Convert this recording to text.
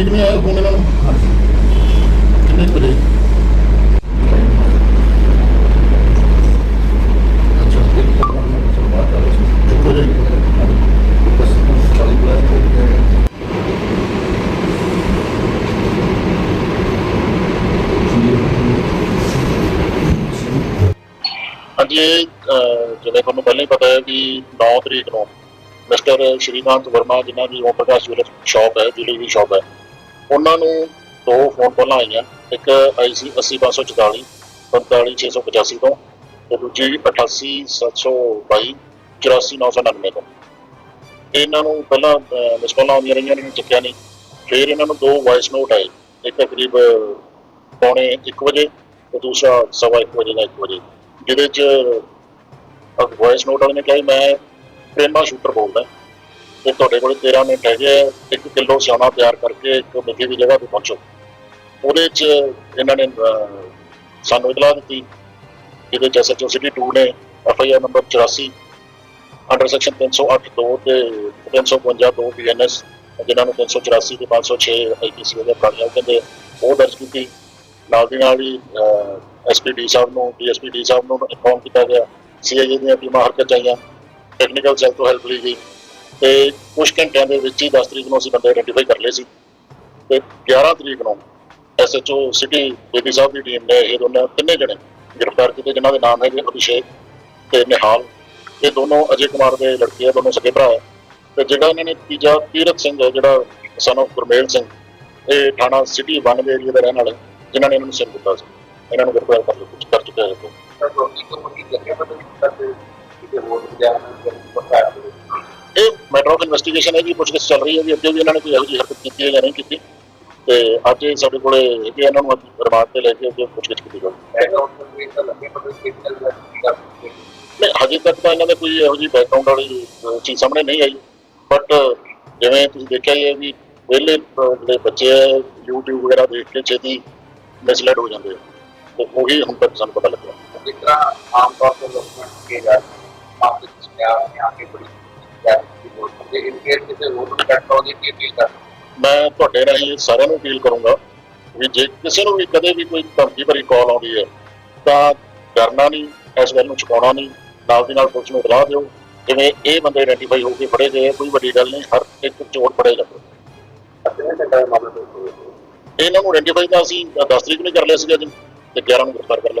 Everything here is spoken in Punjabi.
ਤਰੀਕ ਨਹੀਂ ਆਇਆ ਫੋਨ ਇਹਨਾਂ ਨੂੰ? ਕਿੰਨੇ ਕੁ ਵਜੇ? ਅੱਛਾ। ਇੱਕ ਵਜੇ। ਹਾਂਜੀ ਇਹ ਅਹ, ਜਿਵੇਂ ਤੁਹਾਨੂੰ ਪਹਿਲਾਂ ਹੀ ਪਤਾ ਹੈ ਕਿ 9 ਤਰੀਕ ਨੂੰ ਮਿਸਟਰ ਸ਼੍ਰੀਕਾਂਤ ਵਰਮਾ ਜਿਨ੍ਹਾਂ ਦੀ ਓਮ ਪ੍ਰਕਾਸ਼ ਜੁਐਲਰ ਸ਼ਾਪ ਹੈ ਜੁਐਲਰੀ ਦੀ ਸ਼ਾਪ ਹੈ ਉਹਨਾਂ ਨੂੰ ਦੋ ਫੋਨ ਕਾਲਾਂ ਆਈਆਂ। ਇੱਕ ਆਈ ਸੀ 80544 45685 ਤੋਂ ਤੇ ਦੂਜੀ 88722 84999 ਤੋਂ। ਇਹਨਾਂ ਨੂੰ ਪਹਿਲਾਂ ਮਿਸ ਕਾਲਾਂ ਆਉਂਦੀਆਂ ਰਹੀਆਂ, ਇਹਨਾਂ ਨੇ ਚੱਕਿਆ ਨਹੀਂ। ਫਿਰ ਇਹਨਾਂ ਨੂੰ ਦੋ ਵਾਇਸ ਨੋਟ ਆਏ। ਇੱਕ ਕਰੀਬ ਪੌਣੇ 1 ਵਜੇ ਤੇ ਦੂਸਰਾ ਸਵਾ 1 ਵਜੇ ਦਾ 1 ਵਜੇ। ਜਿਹਦੇ ਚ ਵਾਇਸ ਨੋਟ ਵਾਲੇ ਨੇ ਕਿਹਾ ਮੈਂ ਪ੍ਰੇਮਾ ਸ਼ੂਟਰ ਬੋਲਦਾ। ਤੇ ਤੁਹਾਡੇ ਕੋਲ 13 ਮਿੰਟ ਹੈਗੇ ਆ, ਇੱਕ ਕਿਲੋ ਸਿਆਣਾ ਤਿਆਰ ਕਰਕੇ ਇੱਕ ਮਿੱਠੀ ਦੀ ਜਗ੍ਹਾ ਤੇ ਪਹੁੰਚੋ। ਉਹਦੇ ਚ ਇਹਨਾਂ ਨੇ ਸਾਨੂੰ ਇਤਲਾਹ ਦਿੱਤੀ ਜਿਹਦੇ ਚ ਐਸਐਚਓ ਸਿਟੀ 2 ਨੇ ਐਫਆਈਆਰ ਨੰਬਰ 84 ਅੰਡਰ ਸੈਕਸ਼ਨ 308 2 ਤੇ 352 2 ਬੀਐਨਐਸ ਜਿਨ੍ਹਾਂ ਨੂੰ 384 ਤੇ 506 ਆਈਪੀਸੀ ਦੇ ਪ੍ਰਾਣੀਆਂ ਕਹਿੰਦੇ ਉਹ ਦਰਜ ਕੀਤੀ। ਨਾਲ ਦੀ ਨਾਲ ਹੀ ਐਸਪੀਡੀ ਸਾਹਿਬ ਨੂੰ ਡੀਐਸਪੀਡੀ ਸਾਹਿਬ ਨੂੰ ਇਨਫੋਰਮ ਕੀਤਾ ਗਿਆ। ਸੀਆਈਏ ਦੀਆਂ ਟੀਮਾਂ ਹਰਕਤ ਆਈਆਂ। ਟੈਕਨੀਕਲ ਸੈੱਲ ਤੋਂ ਹੈਲਪ ਲਈ ਗਈ। ਤੇ ਕੁਝ ਘੰਟਿਆਂ ਦੇ ਵਿੱਚ ਹੀ 10 ਤਰੀਕ ਨੂੰ ਅਸੀਂ ਬੰਦੇ ਆਈਡੈਂਟੀਫਾਈ ਕਰ ਲਏ ਸੀ ਤੇ 11 ਤਰੀਕ ਨੂੰ ਐਸਐਚਓ ਸਿਟੀ ਬੇਦੀ ਸਾਹਿਬ ਦੀ ਟੀਮ ਨੇ ਇਹ ਦੋਨੇ ਤਿੰਨੇ ਜਣੇ ਗ੍ਰਿਫਤਾਰ ਕੀਤੇ ਜਿਨ੍ਹਾਂ ਦੇ ਨਾਮ ਹੈਗੇ ਅਭਿਸ਼ੇਕ ਤੇ ਨਿਹਾਲ। ਇਹ ਦੋਨੋਂ ਅਜੇ ਕੁਮਾਰ ਦੇ ਲੜਕੇ ਆ ਦੋਨੋਂ ਸਕੇ ਭਰਾ ਹੈ ਤੇ ਜਿਹੜਾ ਇਹਨਾਂ ਨੇ ਤੀਜਾ ਤੀਰਤ ਸਿੰਘ ਹੈ ਜਿਹੜਾ ਸਨ of ਗੁਰਮੇਲ ਸਿੰਘ ਇਹ ਥਾਣਾ ਸਿਟੀ 1 ਦੇ ਏਰੀਆ ਦਾ ਰਹਿਣ ਵਾਲਾ ਹੈ, ਜਿਨ੍ਹਾਂ ਨੇ ਇਹਨਾਂ ਨੂੰ ਸਿੰਨ ਦਿੱਤਾ ਸੀ। ਇਹਨਾਂ ਨੂੰ ਗ੍ਰਿਫਤਾਰ ਕਰ ਲਿਆ ਕਰ ਚੁੱਕਿਆ ਹੈ। ਇਹ। ਮੈਟਰ ਆਫ ਇਨਵੈਸਟੀਗੇਸ਼ਨ ਹੈ ਜੀ, ਪੁੱਛਗਿੱਛ ਚੱਲ ਰਹੀ ਹੈ ਜੀ, ਅੱਗੇ ਵੀ ਇਹਨਾਂ ਨੇ ਕੋਈ ਇਹੋ ਜਿਹੀ ਹਰਕਤ ਕੀਤੀ ਹੈ ਜਾਂ ਨਹੀਂ ਕੀਤੀ। ਤੇ ਅੱਜ ਇਹ ਸਾਡੇ ਕੋਲੇ ਹੈਗੇ ਇਹਨਾਂ ਨੂੰ ਅੱਜ ਰਿਮਾਂਡ ਤੇ ਲੈ ਕੇ ਅੱਗੇ ਪੁੱਛਗਿੱਛ ਕੀਤੀ ਜਾਊਗੀ। ਨਹੀਂ, ਹਜੇ ਤੱਕ ਤਾਂ ਇਹਨਾਂ ਦੇ ਕੋਈ ਇਹੋ ਜਿਹੀ ਬੈਕਗ੍ਰਾਉਂਡ ਵਾਲੀ ਚੀਜ਼ ਸਾਹਮਣੇ ਨਹੀਂ ਆਈ। ਬਟ ਜਿਵੇਂ ਤੁਸੀਂ ਦੇਖਿਆ ਹੀ ਹੈ ਵੀ ਪਹਿਲੇ ਜਿਹੜੇ ਬੱਚੇ ਆ YouTube ਵਗੈਰਾ ਦੇਖ ਕੇ ਛੇਤੀ ਮਿਸਲਡ ਹੋ ਜਾਂਦੇ ਆ। ਤੇ ਉਹੀ ਹੁਣ ਤੱਕ ਸਾਨੂੰ ਪਤਾ ਲੱਗਿਆ। ਜਿਸ ਤਰ੍ਹਾਂ ਆਮ ਤੌਰ ਤੇ ਲੋਕਾਂ ਨੂੰ ਕਿਹਾ ਜਾਂਦਾ ਮਾਪੇ ਇਸ ਪਿਆਰ ਨੇ ਆਕੇ ਬੜੀ ਜਾਤੀ ਦੀ ਲੋੜ ਤੇ ਇਨ ਕੇਸ ਕਿਸੇ ਹੋਰ ਨੂੰ ਕੱਟ ਆਉਂਦੀ ਕੀ ਚੀਜ਼ ਮੈਂ ਤੁਹਾਡੇ ਰਾਹੀਂ ਸਾਰਿਆਂ ਨੂੰ ਅਪੀਲ ਕਰੂੰਗਾ ਵੀ ਜੇ ਕਿਸੇ ਨੂੰ ਵੀ ਕਦੇ ਵੀ ਕੋਈ ਧਮਕੀ ਭਰੀ ਕਾਲ ਆਉਂਦੀ ਹੈ ਤਾਂ ਡਰਨਾ ਨਹੀਂ ਇਸ ਗੱਲ ਨੂੰ ਛੁਪਾਉਣਾ ਨਹੀਂ ਨਾਲ ਦੀ ਨਾਲ ਪੁਲਿਸ ਨੂੰ ਬੁਲਾ ਦਿਓ। ਜਿਵੇਂ ਇਹ ਬੰਦੇ ਆਈਡੈਂਟੀਫਾਈ ਹੋ ਕੇ ਫੜੇ ਗਏ ਕੋਈ ਵੱਡੀ ਗੱਲ ਨਹੀਂ ਹਰ ਇੱਕ ਚੋਰ ਫੜੇ ਜਾਂਦੇ ਇਹਨਾਂ ਨੂੰ ਆਈਡੈਂਟੀਫਾਈ ਤਾਂ ਅਸੀਂ 10 ਤਰੀਕ ਨੂੰ ਕਰ ਲਿਆ ਸੀਗਾ ਜੀ ਤੇ 11 ਨੂੰ ਗ੍ਰਿਫਤਾਰ ਕਰ ਲਿਆ।